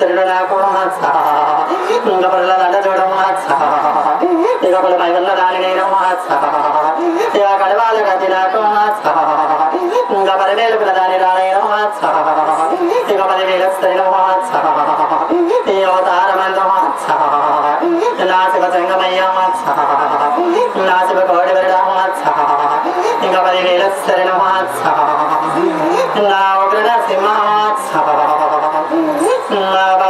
పదివేల స్త్రీలు నాకు ఇంకా పనుల చూడడం మైగల్ల రాణి నేను ఇక కడవాల గతి నాకు ఇంకా పదివేలు ప్రధాని రాణి ఇక పదివేల స్త్రీలు ఈ అవతారమందు నాశివ సంగమయ్య నాశివ నా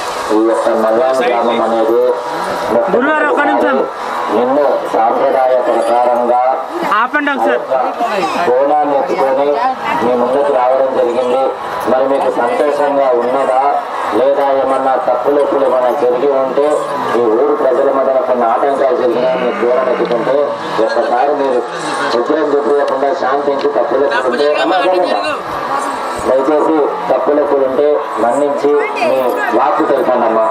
ఈ యొక్క మల్లాం గ్రామం అనేది నిన్ను సాంప్రదాయ ప్రకారంగా బోనాన్ని ఎత్తుకొని మీ ముందుకు రావడం జరిగింది. మరి మీకు సంతోషంగా ఉన్నదా? లేదా ఏమన్నా తప్పులు ఎప్పులు ఏమన్నా జరిగి ఉంటే ఈ ఊరు ప్రజల మధ్యన కొన్ని ఆటంకాలు జరిగినా మీకు దూరం ఎత్తుకుంటే ఒక్కసారి మీరు ఉగ్రం చూపించకుండా శాంతించి తప్పులు దయచేసి తప్పులకు ఉంటే మన్నించి మీ వాక్కు తెలిపానమ్మా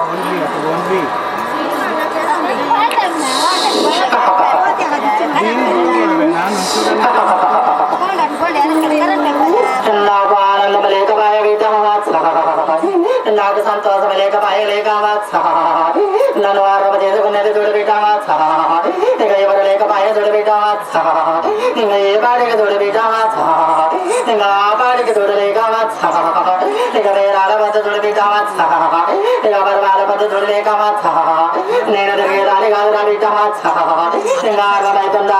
ఇంకా ఆ పాడికి దుడలేకవా ఇక వేరాల వద్ద దుడిబిట్టావా ఇక పర్వాల వద్ద దుడలేకవా నేను తిరిగేదాని కాదు రాని బిడ్డమా ఇంకా అర్థమవుతుందారు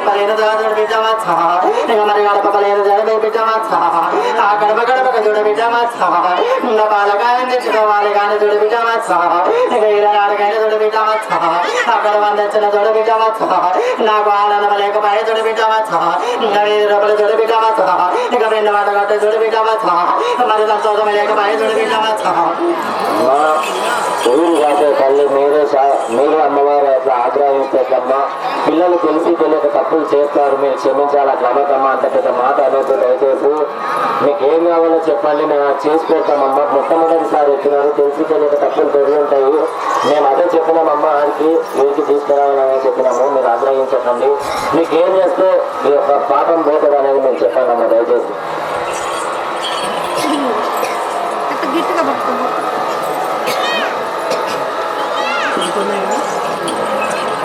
మరి దిప్పలేని దుడిబిట్టావా ఇంకా మరి గడపలేని జడబి బిడ్డవా ఆ గడప గడపకు దుడిబిట్టావా ఇంకా పాలకాయని తెచ్చుకోవాలి కానీ దుడిబిట్టావా ఇంకా ఇరనాడుకైనా దుడిబిట్టావా అక్కడ వందొచ్చిన దుడిబిట్టావా నాకు ఆనందం లేకపోయే దుడిబిట్టావా ఇంకా వీధి రూపాయలు దుడిబిట్టావా ఇక రెండు మాట కట్టే దుడిబిట్టావా మరి సంతోషం లేకపోయే దుడిబిట్టావా మా ఊరు కాసే తల్లి మీరు సా- మీరు అమ్మవారు అట్లా ఆగ్రహించకమ్మా పిల్లలు తెలిసి తెలియక తప్పులు చేస్తారు మీరు క్షమించాలి? అట్లా అనకమ్మా అంత పెద్ద మాట అనేది దయచేసి మీకు ఏం కావాలో చెప్పండి. మేము అది చేసి పెడతామమ్మా మొట్టమొదటిసారి వచ్చినారు. తెలిసి తెలియక తప్పులు పెరుగుంటాయి మేము అదే చెప్పినామమ్మ ఆడికి వీరికి తీసుకురావాలని చెప్పినాము. మీరు ఆగ్రహించకండి. మీకు ఏం చేస్తే ఈ యొక్క పాపం పోతుంది అనేది మేము చెప్పండి అమ్మా. దయచేసి. గట్టిగా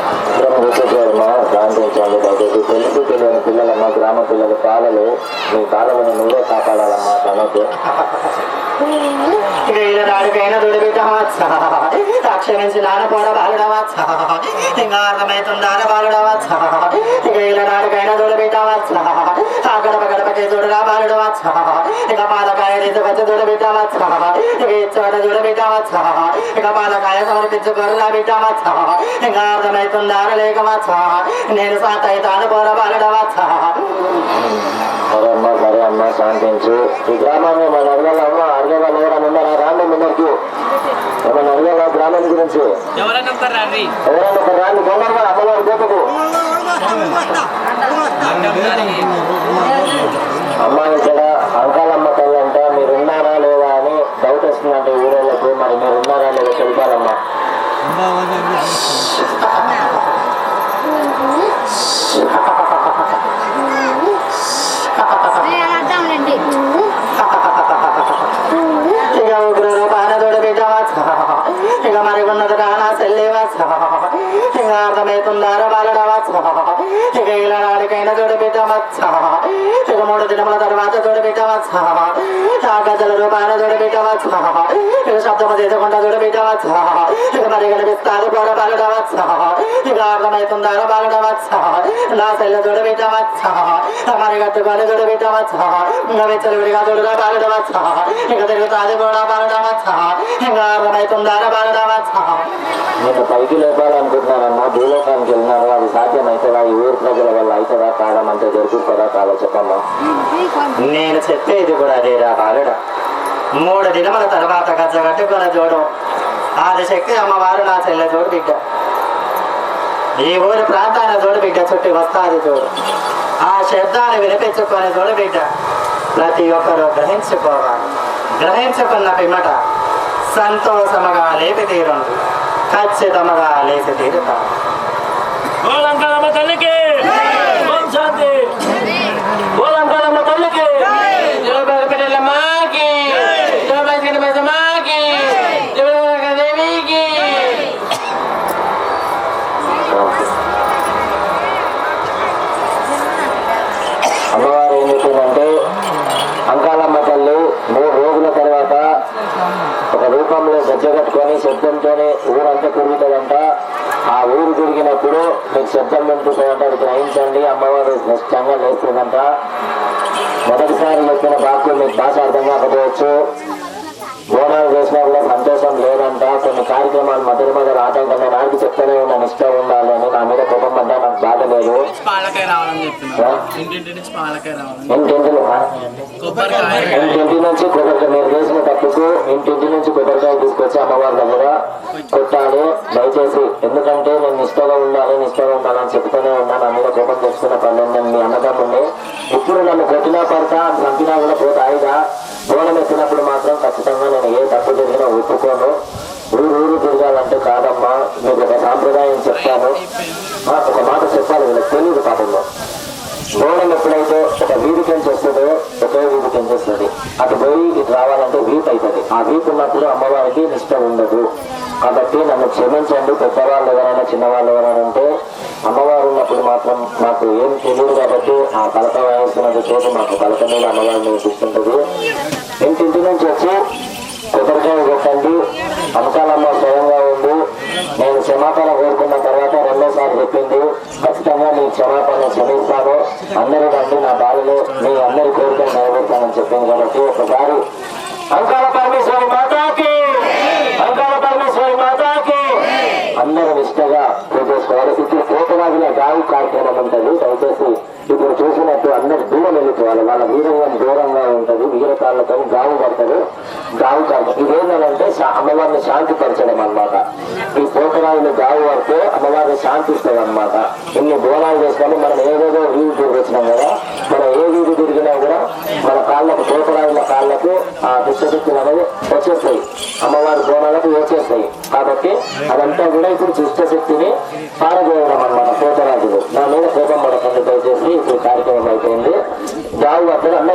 పట్టుకోండి మా దయచేసి తెలుసు తెలియని పిల్లలమ్మ గ్రామ పిల్లలు మీ నువ్వే కాపాడాలమ్మా తనకు. నాడికైనా దుడిబిట్టవచ్చా క్షమించి నాన్న పోడ ఇంకా అర్థమవుతుందా ఇలా నాడికైనా దుడిబిట్టవచ్చా ఆ గడప గడపకి చూడరా ఇంకా ఇక దేశపచ్చ దూడ ఇక ఇచ్చవట దూడ బిడ్డావా ఇంకా అర్థమైతుందా లేకవా స్వాహ నేను సాతైతాను పోర బాలడవా స్వాహ అమ్మ సరే అమ్మ శాంతించు ఈ గ్రామాన్ని మన అడగాలమ్మా అడగాలని ఎవరైనా గురించి ఎవరైనా అమ్మాయి అంకా నేను అర్థంలేండి ఇక ఉగ్ర రూపాన తోడు ఇక మరి ఉన్నది రానా చెల్లివచ్చ ఇక అర్థమవుతుందారా బాలడవచ్చ ఇక ఇలా నాడికైనా తోడు పెట్టవచ్చ ఇక మూడు దినముల తర్వాత తోడు పెట్టవచ్చ ఆ గజల రూపాన తోడు పెట్టవచ్చ ఇక శబ్దము చేయకుండా తోడు పెట్టవచ్చ ఇక మరి కనిపిస్తారు కూడా బాలడవచ్చ ఇక అర్థమవుతుందారా బాలడవచ్చ నా చెల్లె తోడు పెట్టవచ్చ మరి కట్టుకొని తోడు పెట్టవచ్చ ఇంకా వెచ్చలు విడిగా తోడుగా బాలడవచ్చ ఇక తిరుగుతాది కూడా బాలడవచ్చ ఇంకా అర్థమవుతుందారా బాలడవచ్చ నేను పైకి లేపాలనుకుంటున్నానమ్మా భూలోకానికి వెళ్ళినారు అది సాధ్యమవుతుందా ఈ ఊరు ప్రజల వల్ల అవుతుందా కాదమంటే జరుగుతుందా కాదో చెప్పమ్మా నేను చెప్పేది కూడా అదేరా బాలుడ మూడు దినముల తర్వాత గజ్జ కట్టుకున్న జోడు. ఆదిశక్తి అమ్మవారు నా చెల్లె చూడు బిడ్డ. ఈ ఊరి ప్రాంతాన చూడు బిడ్డ చుట్టి వస్తాది జోడు. ఆ శబ్దాన్ని వినిపించుకునే చూడు బిడ్డ ప్రతి ఒక్కరూ గ్రహించుకోవాలి. గ్రహించుకున్న పిమ్మట సంతోషముగా లేపి తీరుంది ఖచ్చితముగా లేచి తీరుతారు. తల్లికి! అది గ్రహించండి. అమ్మవారు నిశ్చయంగా లేస్తుందంట మొదటిసారి చెప్పిన వాక్యం మీకు భాష అర్థం కాకపోవచ్చు. బోనాలు చేసినా కూడా సంతోషం లేదంట. కొన్ని కార్యక్రమాలు మధ్య మధ్య ఆటంకంగా నాకు చెప్తూనే ఉన్నాను. ఇష్టం ఉండాలి అని నా మీద కోపం పడ్డా నాకు బాధ లేదు? ఇంటింటి నుంచి కొబ్బరికాయ. మీరు చేసిన తప్పుకు ఇంటింటి నుంచి కొబ్బరికాయ తీసుకొచ్చి అమ్మవారి దగ్గర కొట్టాలి దయచేసి ఎందుకంటే నేను నిష్టగా ఉండాలి నిష్టగా ఉండాలని చెప్తూనే ఉన్నాను. అందులో కోపం తెచ్చుకున్న పని నేను మీ అన్నదమ్ముండి ఇప్పుడు నన్ను కొట్టినా పడతా చంపినా కూడా పోతాయిగా బోనం ఎత్తినప్పుడు మాత్రం ఖచ్చితంగా నేను ఏ తప్పు జరిగినా ఒప్పుకోను ఊరు ఊరు తిరగాలంటే కాదమ్మా మీకు ఒక సాంప్రదాయం చెప్తాను ఆ, ఒక మాట చెప్పాలి వీళ్ళకి తెలియదు పాపంలో బోనం ఎప్పుడైతే ఒక వీధి కింద వస్తుందో ఒకే అటు పోయి ఇటు రావాలంటే వీక్ అవుతుంది ఆ వీక్ ఉన్నప్పుడు అమ్మవారికి నిష్ట ఉండదు. కాబట్టి నన్ను క్షమించండి పెద్దవాళ్ళు ఎవరైనా చిన్నవాళ్ళు ఎవరైనా ఉంటే అమ్మవారు ఉన్నప్పుడు మాత్రం మాకు ఏం తెలియదు కాబట్టి ఆ పలక వాయిస్తున్నది చోటు మాకు కలక మీద అమ్మవారిని చూపిస్తుంటది ఇంటింటి నుంచి వచ్చి కొబ్బరికాయ కొట్టండి. అంకాలమ్మ స్వయంగా ఉండి నేను క్షమాపణ కోరుకున్న తర్వాత రెండోసారి చెప్పింది ఖచ్చితంగా మీ క్షమాపణ క్షమిస్తాను అందరూ రండి నా బాధలు. మీ అందరి కోరికలు నెరవేర్తానని చెప్పింది కాబట్టి ఒకసారి అంకాల పరమేశ్వరి మాతాకి! అంకాల పరమేశ్వరి మాతాకి! అందరూ నిష్టగా పూజ చేసుకోవాలి. ఇప్పుడు కోటరాజుల గావి కార్యక్రమం ఉంటుంది దయచేసి ఇప్పుడు చూసినట్టు అందరు దూరం వెళ్ళిపోవాలి. వాళ్ళ వీరంగం దూరంగా ఉంటది వీరకాళ్ళతో గావు పడతారు. గావు కడతారు ఇదేంటంటే అమ్మవారిని శాంతి పరచడం అన్నమాట. ఈ కోటరాజులు గావు పడితే అమ్మవారిని శాంతిస్తుంది అనమాట ఇన్ని బోనాలు చేసుకొని మనం ఏదేదో వీధి తిరిగొచ్చినాం కదా. మనం ఏ వీధి తిరిగినా కూడా మన కాళ్ళకు కోటరాజుల కాళ్ళకు ఆ దుష్టశక్తులు అనేది వచ్చేస్తాయి. అమ్మవారి బోనాలకు వచ్చేస్తాయి. కాబట్టి అదంతా కూడా ఇప్పుడు దుష్టశక్తిని పారజేయడం అనమాట పోతరాజులు. నా మీద కోపం పడకండి దయచేసి. ఇప్పుడు కార్యక్రమం అయిపోయింది జాగు అక్కడ అమ్మ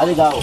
అది కావు.